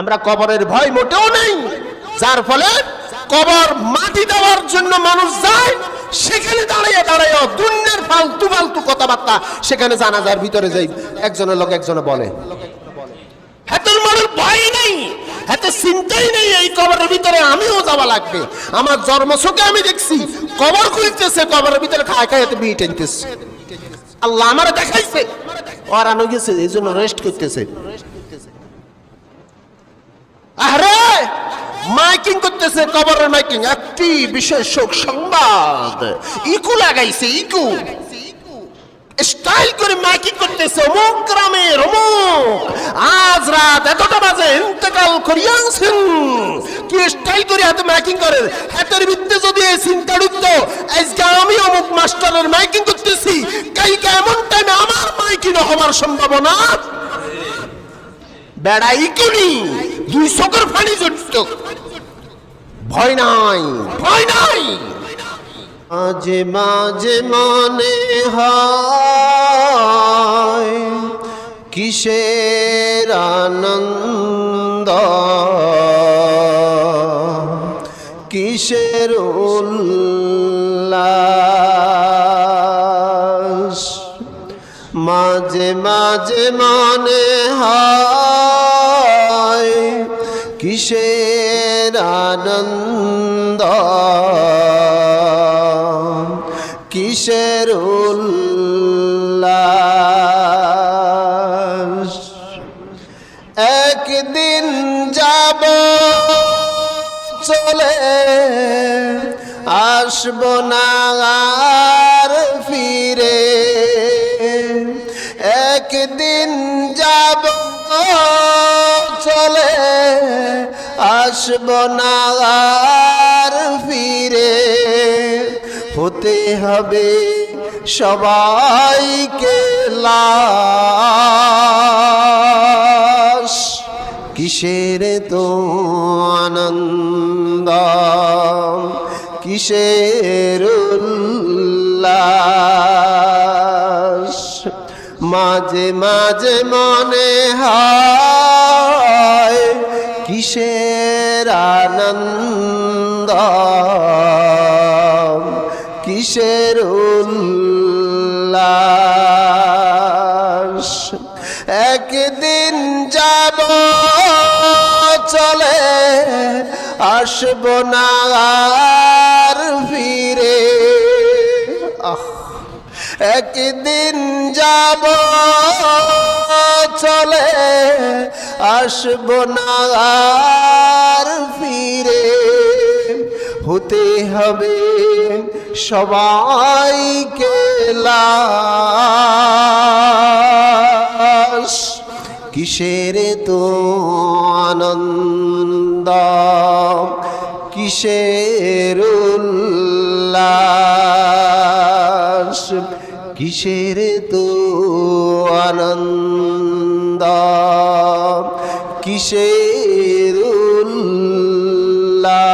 আমরা কবরের ভয় মোটেও নেই। যার ফলে কবর মাটি দেওয়ার জন্য মানুষ যায়, সেখানে দাঁড়িয়ে দাঁড়িয়ে দুনিয়ার ফালতু ফালতু কথাবার্তা সেখানে জানাজার ভিতরে যাই। একজনের লোক একজনে বলে, হাতের মনের ভয় নেই হাতে চিন্তাই নেই এই কবরের ভিতরে, আমিও যাওয়া লাগবে। আমার জন্মসুখে আমি দেখছি, কবর খুলতেছে কবরের ভিতরে খায় খায় হাতে বিয়ে টেনতেছে। আল্লাহ আমার দেখাইছে, ওর গেছে, এই জন্য রেস্ট করতেছে। আরে মাইকিং করতেছে, কবরের মাইকিং, একটি বিশেষ শোক সংবাদ। ইকু লাগাইছে, ইকু। স্টাইল করে মাইকিং করতেছে, অমুক অমুক। আজ রাত এতটা বাজে, ইন্তেকাল করিয়াছেন। কি স্টাইল করে হাতে মাইকিং করে? হাতের ভিত্তে যদি এই চিন্তা ঢুকতো, আজকে আমি অমুক মাস্টারের মাইকিং করতেছি। কালকে এমন টাইমে আমার মাইকিং হবার সম্ভাবনা বেড়াই কুনি। দুই চোখের ফানি জড়িত। ভয় নাই ভয় নাই। মাঝে মাঝে মনে হয় কিসের আনন্দ? কিসের উল্লাস? মাঝে মাঝে মনে হয় কিসের আনন্দ? কিসের উল্লাস? একদিন যাব চলে আসব না আর ফিরে একদিন যাব চলে আসব না ফিরে। হতে হবে সবাইকে লাশ। কিসের তো আনন্দ? কিসের মাঝে মাঝে মনে হয় কিসের আনন্দ? কিসের উল্লাস? একদিন যাব, চলে আসব না আর ফিরে। আহ। একদিন যাব, চলে আসব না আর ফিরে। হতে হবে সবাইকে লাশ। কিসের তো আনন্দ? কিসের উল্লাস? কিসের তো আনন্দ? কিসের উল্লা